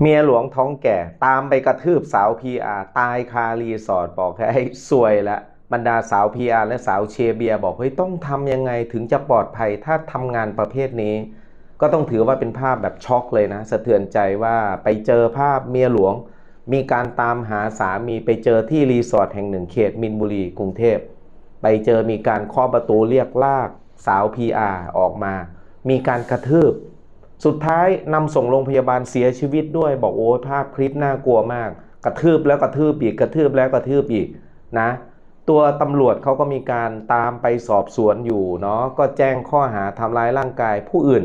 เมียหลวงท้องแก่ตามไปกระทืบสาวพีอาตายคารีสอร์ทบอกให้สวยละบรรดาสาวพีอาและสาวเชียเบียบอกเฮ้ยต้องทำยังไงถึงจะปลอดภัยถ้าทำงานประเภทนี้ ก็ต้องถือว่าเป็นภาพแบบช็อกเลยนะ สะเทือนใจว่าไปเจอภาพเมียหลวง มีการตามหาสามีไปเจอที่รีสอร์ทแห่งหนึ่งเขตมินบุรีกรุงเทพ ไปเจอมีการเคาะประตูเรียกลากสาว PR ออกมา มีการกระทืบ สุดท้ายนำส่งโรงพยาบาลเสียชีวิตด้วยบอกโอ้ภาพคลิปน่ากลัวมาก กระทืบแล้วกระทืบอีกกระทืบแล้วกระทืบอีกนะ ตัวตำรวจเขาก็มีการตามไปสอบสวนอยู่เนาะก็แจ้งข้อหาทำร้ายร่างกายผู้อื่น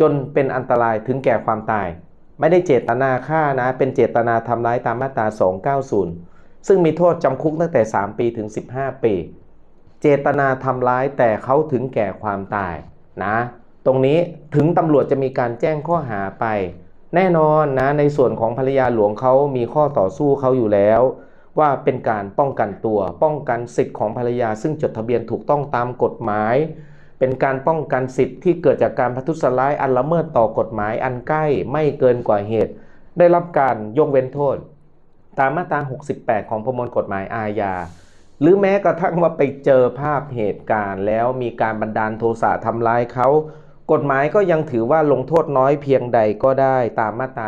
จนเป็นอันตรายถึงแก่ความตาย ไม่ได้เจตนาฆ่านะ เป็นเจตนาทำร้ายตามมาตรา 290 ซึ่งมีโทษจำคุกตั้งแต่ 3 ปีถึง 15 ปี เจตนาทำร้ายแต่เขาถึงแก่ความตายนะ ตรงนี้ถึงตำรวจจะมีการแจ้งข้อหาไป แน่นอนนะในส่วนของภรรยาหลวงเขามีข้อต่อสู้เขาอยู่แล้ว ว่าเป็นการป้องกันตัว ป้องกันสิทธิ์ของภรรยา ซึ่งจดทะเบียนถูกต้องตามกฎหมาย เป็นการป้องกันสิทธิ์ที่เกิดจากการพัทุษร้ายอันละเมิดต่อกฎหมายอันใกล้ไม่เกินกว่าเหตุ ได้รับการยกเว้นโทษ ตามมาตรา 68 ของประมวลกฎหมายอาญาหรือแม้กระทั่งว่าไปเจอภาพเหตุการณ์แล้วมีการบันดาลโทสะทำร้ายเขา กฎหมายก็ยังถือว่าลงโทษน้อยเพียงใดก็ได้ตามมาตรา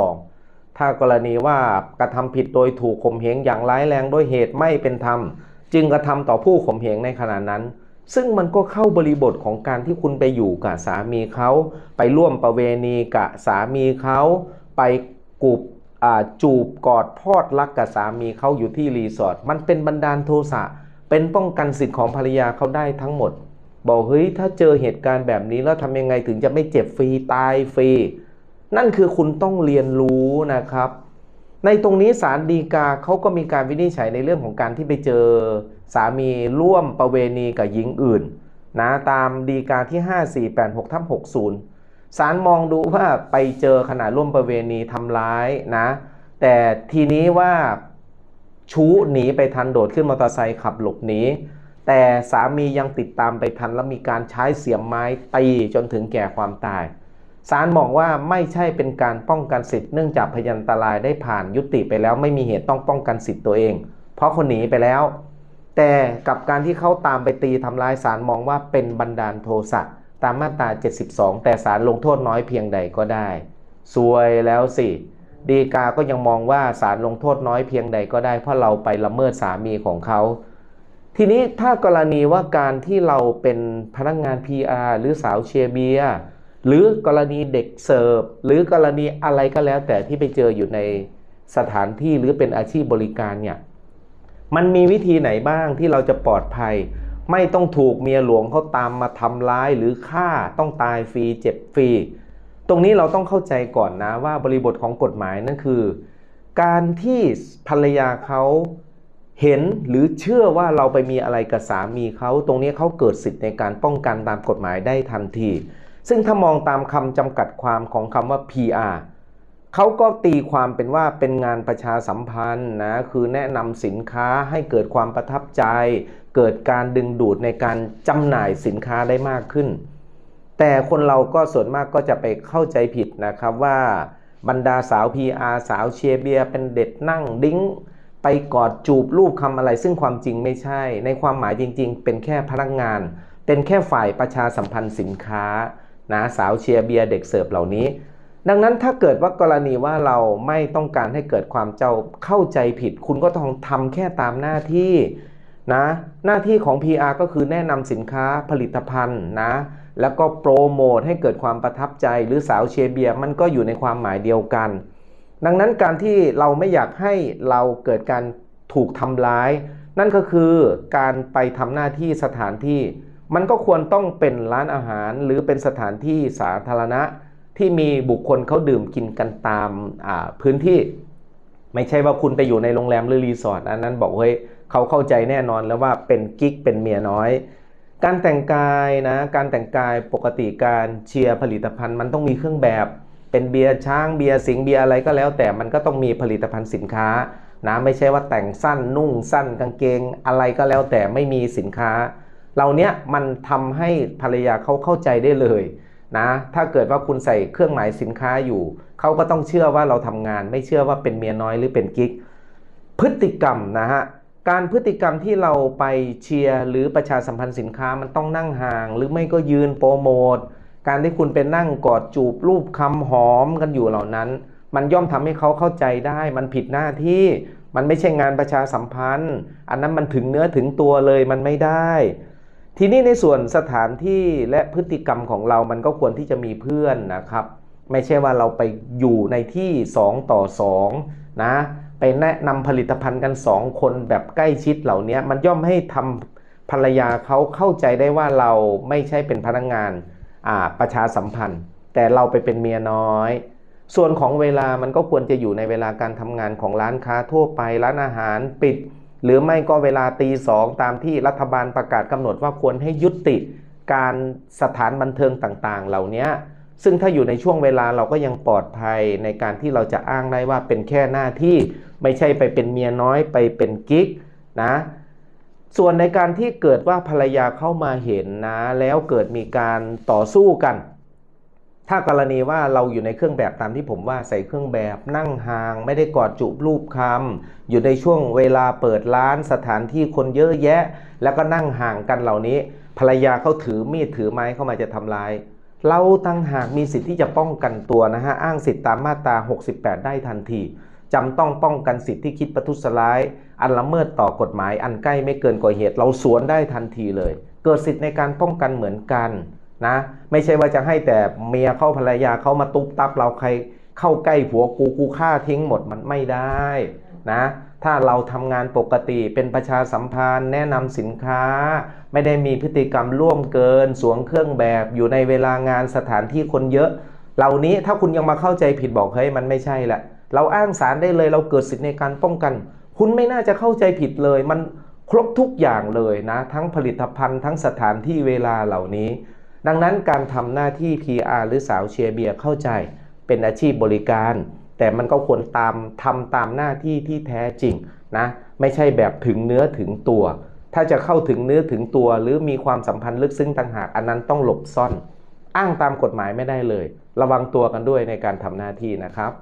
72 ถ้ากรณีว่ากระทำผิดโดยถูกข่มเหงอย่างร้ายแรงด้วยเหตุไม่เป็นธรรม จึงกระทำต่อผู้ข่มเหงในขณะนั้น ซึ่งมันก็เข้าบริบทของการที่คุณไปอยู่กับสามีเขาไปร่วมประเวณีกับสามีเขาไปกูบจูบกอดพอดรักกับสามีเขาอยู่ที่รีสอร์ทมันเป็นบันดาลโทสะเป็นป้องกันสิทธิ์ของภรรยาเขาได้ทั้งหมด บอกเฮ้ยถ้าเจอเหตุการณ์แบบนี้แล้วทำยังไงถึงจะไม่เจ็บฟรีตายฟรี นั่นคือคุณต้องเรียนรู้นะครับ ในตรงนี้ศาลฎีกาเขาก็มีการวินิจฉัยในเรื่องของการที่ไปเจอสามีร่วมประเวณีกับหญิงอื่นนะตามฎีกาที่ 5486ทับ60ศาลมองดูว่าไปเจอขณะร่วมประเวณีทำร้ายนะ แต่ทีนี้ว่าชู้หนีไปทันโดดขึ้นมอเตอร์ไซค์ขับหลบหนี แต่สามียังติดตามไปทันและมีการใช้เสียมไม้ตีจนถึงแก่ความตายศาลมองว่าไม่ใช่เป็นการป้องกันสิทธิ์เนื่องจากพยันตรายได้ผ่านยุติไปแล้วไม่มีเหตุต้องป้องกันสิทธิ์ตัวเอง เพราะคนหนีไปแล้ว แต่กับการที่เขาตามไปตีทำร้ายศาลมองว่าเป็นบันดาลโทสะตามมาตรา 72 แต่ศาลลงโทษน้อยเพียงใดก็ได้สวยแล้วสิดีกาก็ยังมองว่าศาลลงโทษน้อยเพียงใดก็ได้เพราะเราไปละเมิดสามีของเขา ทีนี้ถ้ากรณีว่าการที่เราเป็นพนักงาน PR หรือสาวเชียร์เบียร์หรือกรณีเด็กเสิร์ฟหรือกรณีอะไรก็แล้ว แต่ที่ไปเจออยู่ในสถานที่หรือเป็นอาชีพบริการเนี่ยมันมีวิธีไหนบ้างที่เราจะปลอดภัย ไม่ต้องถูกเมียหลวงเขาตามมาทำร้ายหรือฆ่าต้องตายฟรีเจ็บฟรีตรงนี้เราต้องเข้าใจก่อนนะว่าบริบทของกฎหมายนั่นคือ การที่ภรรยาเขา เห็นหรือเชื่อว่าเราไปมีอะไรกับสามีเขาตรงนี้เขาเกิดสิทธิ์ในการป้องกันตามกฎหมายได้ทันที ซึ่งถ้ามองตามคำจำกัดความของคำว่า PR เขาก็ตีความเป็นว่าเป็นงานประชาสัมพันธ์นะคือแนะนำสินค้าให้เกิดความประทับใจ เกิดการดึงดูดในการจำหน่ายสินค้าได้มากขึ้น แต่คนเราก็ส่วนมากก็จะไปเข้าใจผิดนะครับว่าบรรดาสาว PR สาวเชียร์เบียเป็นเด็ดนั่งดิ้ง ไปกอดจูบรูปคำอะไร ซึ่งความจริงไม่ใช่ ในความหมายจริง ๆ เป็นแค่พนักงาน เป็นแค่ฝ่ายประชาสัมพันธ์สินค้านะสาวเชียร์เบียร์เด็กเสิร์ฟเหล่านี้ ดังนั้นถ้าเกิดว่ากรณีว่าเราไม่ต้องการให้เกิดความเจ้าเข้าใจผิด คุณก็ต้องทำแค่ตามหน้าที่นะหน้าที่ของ PR ก็คือแนะนำสินค้าผลิตภัณฑ์นะแล้วก็โปรโมทให้เกิดความประทับใจหรือสาวเชียร์เบียร์มันก็อยู่ในความหมายเดียวกัน ดังนั้นการที่เราไม่อยากให้เราเกิดการถูกทำร้าย นั่นก็คือการไปทำหน้าที่สถานที่ มันก็ควรต้องเป็นร้านอาหาร หรือเป็นสถานที่สาธารณะ ที่มีบุคคลเขาดื่มกินกันตามพื้นที่ ไม่ใช่ว่าคุณไปอยู่ในโรงแรมหรือรีสอร์ทอันนั้นบอกเฮ้ยเขาเข้าใจแน่นอนแล้วว่าเป็นกิ๊กเป็นเมียน้อย การแต่งกายนะการแต่งกายปกติการเชียร์ผลิตภัณฑ์ มันต้องมีเครื่องแบบ เป็นเบียร์ช้างเบียร์สิงเบียร์อะไรก็แล้ว แต่มันก็ต้องมีผลิตภัณฑ์สินค้านะไม่ใช่ว่าแต่งสั้นนุ่งสั้นกางเกงอะไรก็แล้วแต่ไม่มีสินค้าเราเนี้ยมันทำให้ภรรยาเขาเข้าใจได้เลยนะถ้าเกิดว่าคุณใส่เครื่องหมายสินค้าอยู่ เขาก็ต้องเชื่อว่าเราทำงาน ไม่เชื่อว่าเป็นเมียน้อยหรือเป็นกิ๊ก พฤติกรรมนะฮะการพฤติกรรมที่เราไปเชียร์หรือประชาสัมพันธ์สินค้ามันต้องนั่งห่าง หรือไม่ก็ยืนโปรโมท การที่คุณไปนั่งกอดจูบรูปคำหอมกันอยู่เหล่านั้น มันย่อมทำให้เขาเข้าใจได้ มันผิดหน้าที่มันไม่ใช่งานประชาสัมพันธ์ อันนั้นมันถึงเนื้อถึงตัวเลยมันไม่ได้ ทีนี้ในส่วนสถานที่และพฤติกรรมของเรามันก็ควรที่จะมีเพื่อนนะครับ ไม่ใช่ว่าเราไปอยู่ในที่ 2 ต่อ 2 นะไปแนะนำผลิตภัณฑ์กัน 2 คนแบบใกล้ชิดเหล่านี้มันย่อมให้ทำภรรยาเขาเข้าใจได้ว่าเราไม่ใช่เป็นพนักงาน ประชาสัมพันธ์ แต่เราไปเป็นเมียน้อย ส่วนของเวลามันก็ควรจะอยู่ในเวลาการทำงานของร้านค้าทั่วไปร้านอาหารปิด หรือไม่ก็เวลาตีสองตามที่รัฐบาลประกาศกำหนดว่าควรให้ยุติการสถานบันเทิงต่างๆ เหล่านี้ซึ่งถ้าอยู่ในช่วงเวลาเราก็ยังปลอดภัยในการที่เราจะอ้างได้ว่าเป็นแค่หน้าที่ไม่ใช่ไปเป็นเมียน้อยไปเป็นกิ๊กนะ ส่วนในการที่เกิดว่าภรรยาเข้ามาเห็นนะ แล้วเกิดมีการต่อสู้กัน ถ้ากรณีว่าเราอยู่ในเครื่องแบบตามที่ผมว่าใส่เครื่องแบบนั่งห่าง ไม่ได้กอดจูบรูปคำอยู่ในช่วงเวลาเปิดร้านสถานที่คนเยอะแยะ แล้วก็นั่งห่างกันเหล่านี้ ภรรยาเขาถือมีดถือไม้เข้ามาจะทำร้าย เราตั้งหากมีสิทธิ์ที่จะป้องกันตัวนะฮะอ้างสิทธิตามมาตรา 68 ได้ทันที จำต้องป้องกันสิทธิที่คิดประทุษร้าย อันละเมิดต่อกฎหมายอันใกล้ไม่เกินกว่าเหตุ เราสวนได้ทันทีเลย เกิดสิทธิในการป้องกันเหมือนกันนะ ไม่ใช่ว่าจะให้แต่เมียเข้าภรรยาเขามาตุบตับเราใครเข้าใกล้ผัวกูกูฆ่าทิ้งหมดมันไม่ได้นะถ้าเราทำงานปกติเป็นประชาสัมพันธ์ แนะนำสินค้า ไม่ได้มีพฤติกรรมร่วมเกิน สวมเครื่องแบบอยู่ในเวลางานสถานที่คนเยอะ เหล่านี้ถ้าคุณยังมาเข้าใจผิดบอกเฮ้ยมันไม่ใช่แหละ เราอ้างสารได้เลยเราเกิดสิทธิในการป้องกัน คุณไม่น่าจะเข้าใจผิดเลย มันครบทุกอย่างเลยนะ ทั้งผลิตภัณฑ์ทั้งสถานที่เวลาเหล่านี้ ดังนั้นการทำหน้าที่ PR หรือสาวเชียร์เบียร์เข้าใจเป็นอาชีพบริการ แต่มันก็ควรตามทำตามหน้าที่ที่แท้จริงนะไม่ใช่แบบถึงเนื้อถึงตัว ถ้าจะเข้าถึงเนื้อถึงตัวหรือมีความสัมพันธ์ลึกซึ้งต่างหากอันนั้นต้องหลบซ่อน อ้างตามกฎหมายไม่ได้เลย ระวังตัวกันด้วยในการทำหน้าที่นะครับ